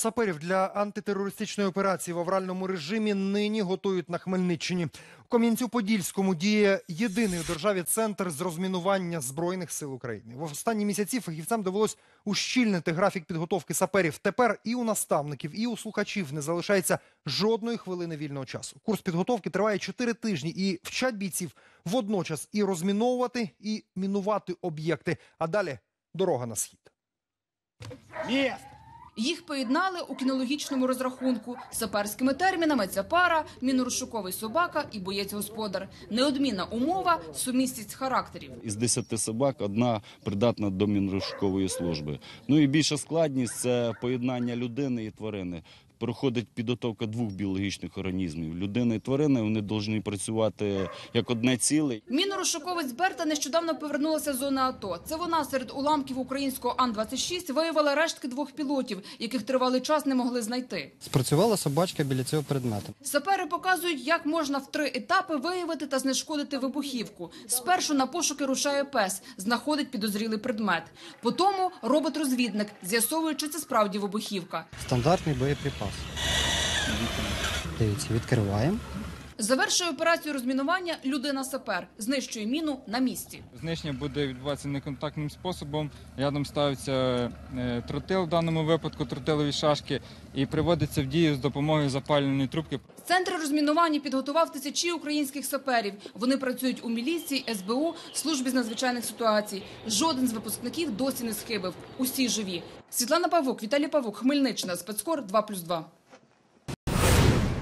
Саперів для антитерористичної операції в авральному режимі нині готують на Хмельниччині. У Кам'янцю-Подільському діє єдиний у державі центр з розмінування збройних сил України. В останні місяці фахівцям довелось ущільнити графік підготовки саперів. Тепер і у наставників, і у слухачів не залишається жодної хвилини вільного часу. Курс підготовки триває чотири тижні і вчать бійців водночас і розміновувати, і мінувати об'єкти. А далі дорога на схід. Їх поєднали у кінологічному розрахунку. Саперськими термінами ця пара – мінорозшуковий собака і боєць-господар. Неодмінна умова – сумісність характерів. Із 10 собак одна придатна до мінрозшукової служби. Ну і більша складність це поєднання людини і тварини. Проходить підготовка двох біологічних організмів. Людина і тварина вони повинні працювати як одне ціле. Мінорозшуковець Берта нещодавно повернулася з зони АТО. Це вона серед уламків українського Ан-26 виявила рештки двох пілотів, яких тривалий час не могли знайти. Спрацювала собачка біля цього предмету. Сапери показують, як можна в три етапи виявити та знешкодити вибухівку. Спершу на пошуки рушає пес, знаходить підозрілий предмет. Потім робот-розвідник з'ясовує, чи це справді вибухівка. Стандартний боєприпас. Дивіться, відкриваємо. Завершує операцію розмінування людина-сапер. Знищує міну на місці. Знищення буде відбуватися неконтактним способом. Рядом ставиться е, тротил в даному випадку, тротилові шашки, і приводиться в дію з допомогою запалювальної трубки. Центр розмінування підготував тисячі українських саперів. Вони працюють у міліції, СБУ, службі з надзвичайних ситуацій. Жоден з випускників досі не схибив. Усі живі. Світлана Павук, Віталій Павук, Хмельниччина, спецкор 2+,2.